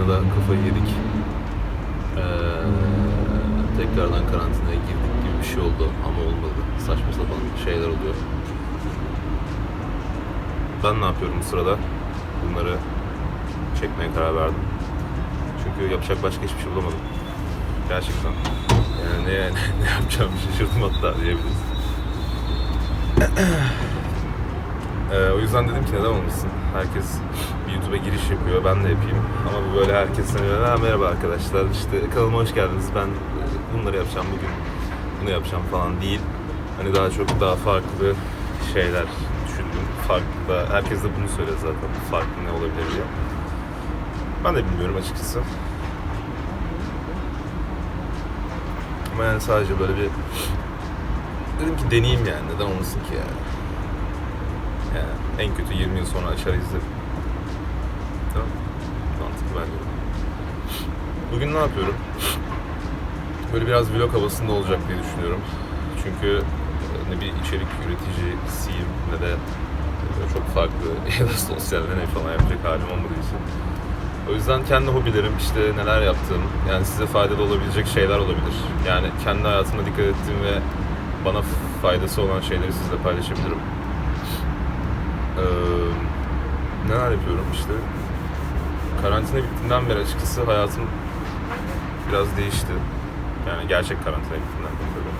Karantinada kafayı yedik. Ee, tekrardan karantinaya girdik gibi bir şey oldu ama olmadı. Saçma sapan şeyler oluyor. Ben ne yapıyorum bu sırada? Bunları çekmeye karar verdim. Çünkü yapacak başka hiçbir şey bulamadım. Gerçekten. Yani ne, ne yapacağımı şaşırdım hatta diyebiliriz. Ee, o yüzden dedim ki neden olmasın? Herkes bir YouTube'a giriş yapıyor, ben de yapayım. Ama bu böyle herkes hani ha, merhaba arkadaşlar, işte kanalıma hoş geldiniz, ben e, bunları yapacağım bugün, bunu yapacağım falan değil. Hani daha çok daha farklı şeyler düşündüm. Farklı herkes de bunu söylüyor zaten, farklı ne olabilir diye. Ben de bilmiyorum açıkçası. Ama yani sadece böyle bir dedim ki deneyeyim yani neden olmasın ki yani. Yani en kötü 20 yıl sonra açar izlerim. Tamam. Mantıklı bence. Bugün ne yapıyorum? Böyle biraz vlog havasında olacak diye düşünüyorum. Çünkü e, ne bir içerik üreticisiyim ne de böyle çok farklı ya da sosyal deney falan yapacak halim olmadığı için. O yüzden kendi hobilerim, işte neler yaptığım, yani size faydalı olabilecek şeyler olabilir. Yani kendi hayatıma dikkat ettiğim ve bana faydası olan şeyleri sizle paylaşabilirim. Ee, neler yapıyorum işte. Karantina bittiğinden beri açıkçası hayatım biraz değişti. Yani gerçek karantina bittiğinden beri tabii.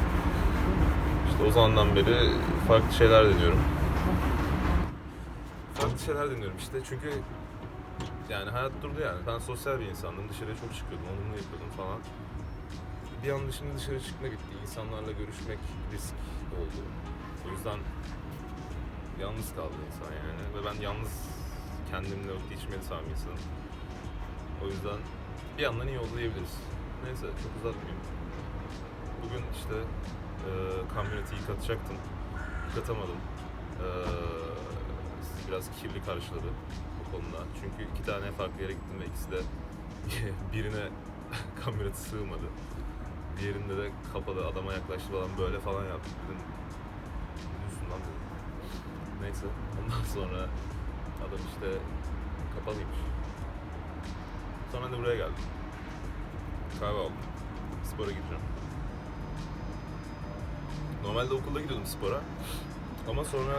İşte o zamandan beri farklı şeyler deniyorum. Farklı şeyler deniyorum işte çünkü yani hayat durdu yani. Ben sosyal bir insandım. Dışarıya çok çıkıyordum. Onu bunu yapıyordum falan. Bir anda şimdi dışarı çıkma bitti. İnsanlarla görüşmek risk oldu. O yüzden yalnız kaldı insan yani. Ve ben yalnız kendimle vakit seven bir insanım. O yüzden bir yandan iyi oldu. Neyse çok uzatmayayım. Bugün işte e, kamyoneti yıkatacaktım. Yıkatamadım. E, biraz kirli karşıladı bu konuda. Çünkü iki tane farklı yere gittim ve ikisi de birine kamyoneti sığmadı. Diğerinde de kapalı adama yaklaştı falan böyle falan yaptı. Dedim. Neyse ondan sonra adam işte kapalıymış. Sonra da buraya geldim. Kahve aldım. Spora gideceğim. Normalde okulda gidiyordum spora. Ama sonra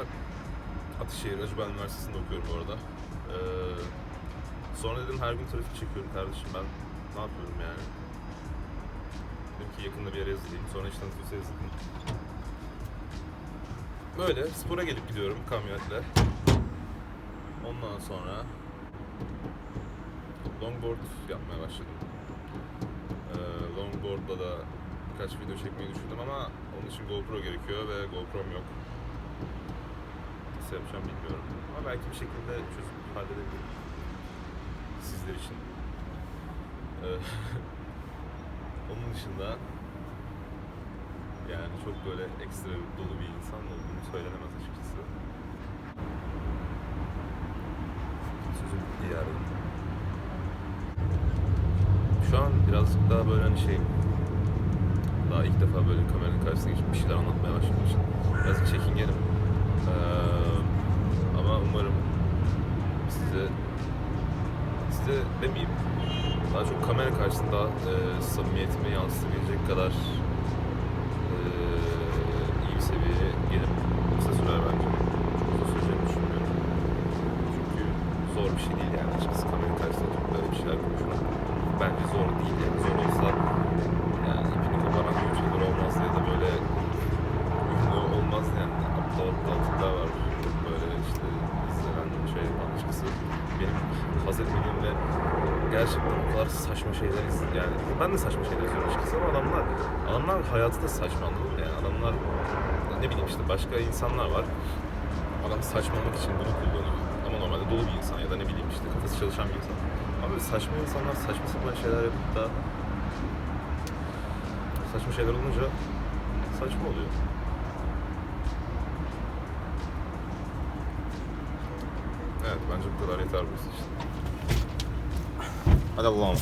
Ataşehir Acıbel Üniversitesi'nde okuyorum bu arada. Ee, sonra dedim her gün trafik çekiyorum kardeşim ben ne yapıyorum yani. Dedim ki yakında bir yere yazılayım. Sonra işten atıyorsa yazılayım. Böyle spora gelip gidiyorum kamyonetle. Ondan sonra longboard yapmaya başladım. Ee, longboard'la da birkaç video çekmeyi düşündüm ama onun için GoPro gerekiyor ve GoPro'm yok. Nasıl yapacağım bilmiyorum. Ama belki bir şekilde çözüp halledebilirim. Sizler için. Ee, onun dışında yani çok böyle ekstra dolu bir insan olduğunu söylenemez açıkçası. Sözüm yani. Şu an birazcık daha böyle hani şey daha ilk defa böyle kameranın karşısına geçip bir şeyler anlatmaya başladığım için biraz çekingenim. Ee, ama umarım size size demeyeyim daha çok kamera karşısında e, samimiyetimi yansıtabilecek kadar haz etmediğim ve gerçekten o kadar saçma şeyler yani ben de saçma şeyler izliyorum açıkçası ama adamlar adamlar hayatı da saçma yani adamlar ne bileyim işte başka insanlar var adam saçmalamak için bunu kullanıyor ama normalde dolu bir insan ya da ne bileyim işte kafası çalışan bir insan ama böyle saçma insanlar saçma sapan şeyler yapıp da saçma şeyler olunca saçma oluyor. Evet bence bu kadar yeter burası işte. Hadi Allah'ım.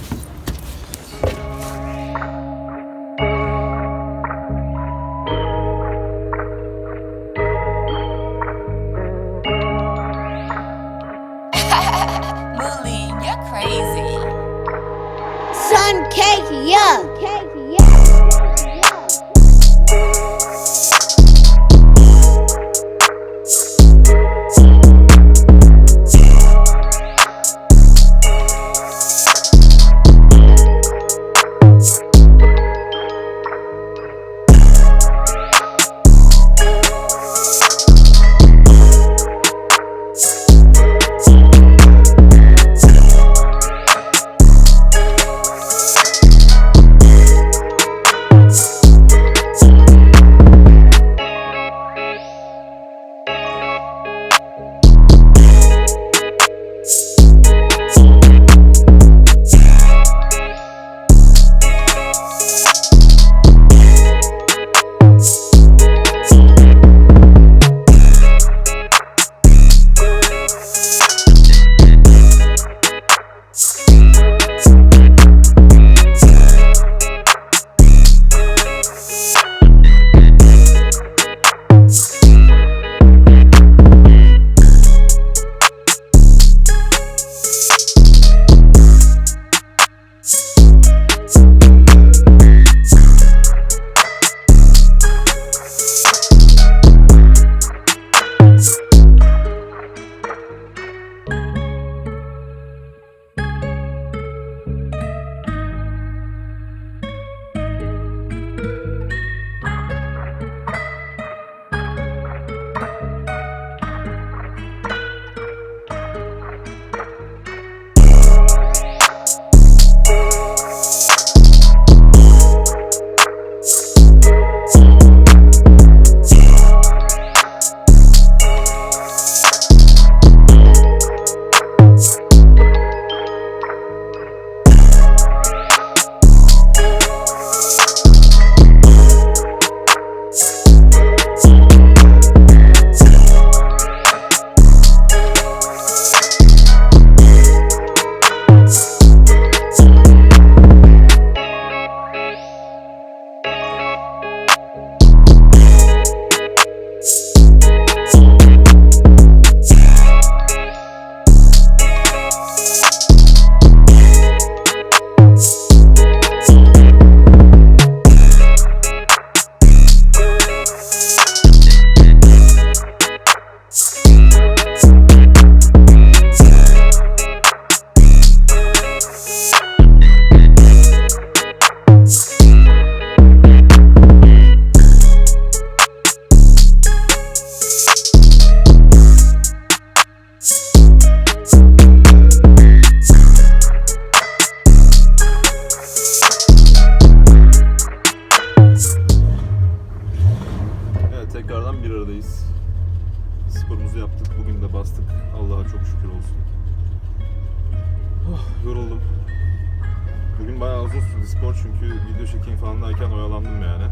Video çekeyim falan derken oyalandım yani.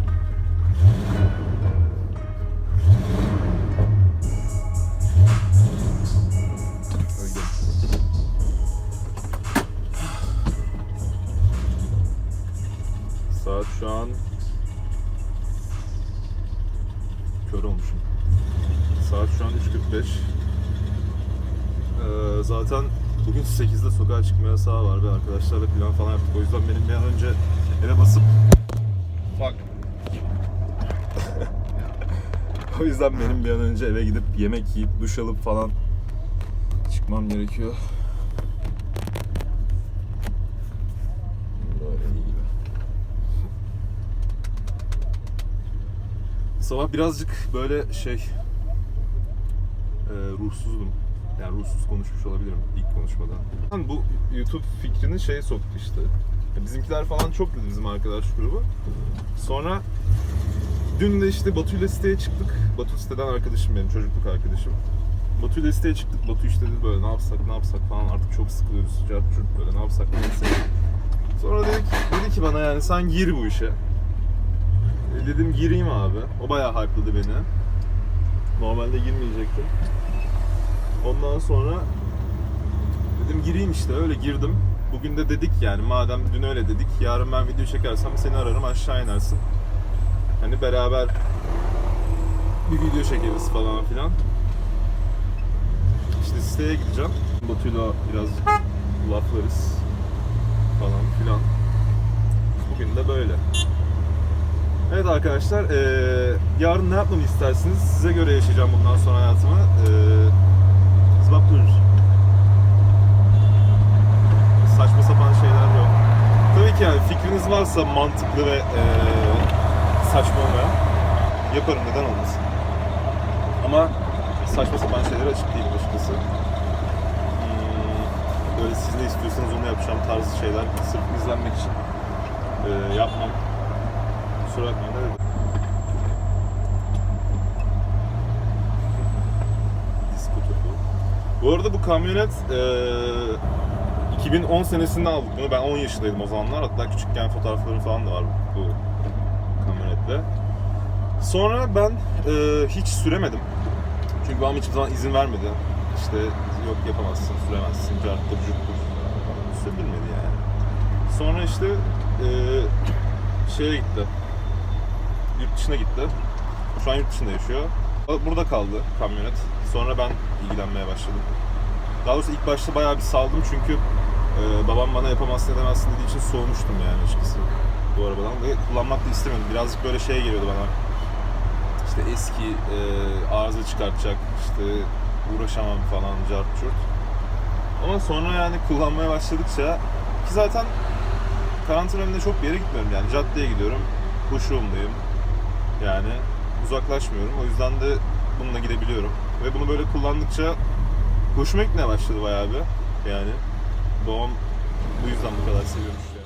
Bugün 8'de sokağa çıkma yasağı var ve arkadaşlarla plan falan yaptık. O yüzden benim bir an önce eve basıp... Fuck. o yüzden benim bir an önce eve gidip yemek yiyip duş alıp falan çıkmam gerekiyor. Sabah birazcık böyle şey e, ruhsuzdum. Yani ruhsuz konuşmuş olabilirim ilk konuşmadan. Ben bu YouTube fikrini şey soktu işte. Bizimkiler falan çok dedi bizim arkadaş grubu. Sonra dün de işte Batu ile siteye çıktık. Batu siteden arkadaşım benim, çocukluk arkadaşım. Batu ile siteye çıktık. Batu işte dedi böyle ne yapsak ne yapsak falan artık çok sıkılıyoruz. Sıcak çocuk böyle ne yapsak ne yapsak. Sonra dedi ki, dedi ki bana yani sen gir bu işe. E dedim gireyim abi. O bayağı hype'ladı beni. Normalde girmeyecektim. Ondan sonra dedim gireyim işte öyle girdim. Bugün de dedik yani madem dün öyle dedik yarın ben video çekersem seni ararım aşağı inersin. Hani beraber bir video çekeriz falan filan. İşte siteye gideceğim. Batu'yla birazcık laflarız falan filan. bugün de böyle. Evet arkadaşlar, eee, yarın ne yapmamı istersiniz? Size göre yaşayacağım bundan sonra hayatımı. Eee zıbap durur. Saçma sapan şeyler yok. Tabii ki yani fikriniz varsa mantıklı ve eee saçma olmayan yaparım neden olmasın. Ama saçma sapan şeylere açık değilim açıkçası. Hmm, Böyle siz ne istiyorsanız onu yapacağım tarzı şeyler sırf izlenmek için eee, yapmam. Kusura bakmayın ne? Bu arada bu kamyonet eee 2010 senesinde aldık bunu. Ben 10 yaşındaydım o zamanlar. Hatta küçükken fotoğraflarım falan da var bu kamyonetle. Sonra ben eee, hiç süremedim. Çünkü babam hiçbir zaman izin vermedi. İşte yok yapamazsın, süremezsin, carttır, curttur. Sürdürmedi yani. Sonra işte eee şeye gitti. Yurt dışına gitti. Şu an yurt dışında yaşıyor. Burada kaldı kamyonet. Sonra ben ilgilenmeye başladım. Daha doğrusu ilk başta bayağı bir saldım çünkü e, babam bana yapamazsın edemezsin dediği için soğumuştum yani açıkçası bu arabadan ve kullanmak da istemiyordum. Birazcık böyle şey geliyordu bana. İşte eski e, arıza çıkartacak, işte uğraşamam falan, cart çurt. Ama sonra yani kullanmaya başladıkça ki zaten karantina döneminde çok bir yere gitmiyorum yani caddeye gidiyorum, kuşluğumdayım yani uzaklaşmıyorum o yüzden de bununla gidebiliyorum ve bunu böyle kullandıkça hoşuma gitmeye başladı bayağı bir. Yani babam bu yüzden bu kadar seviyormuş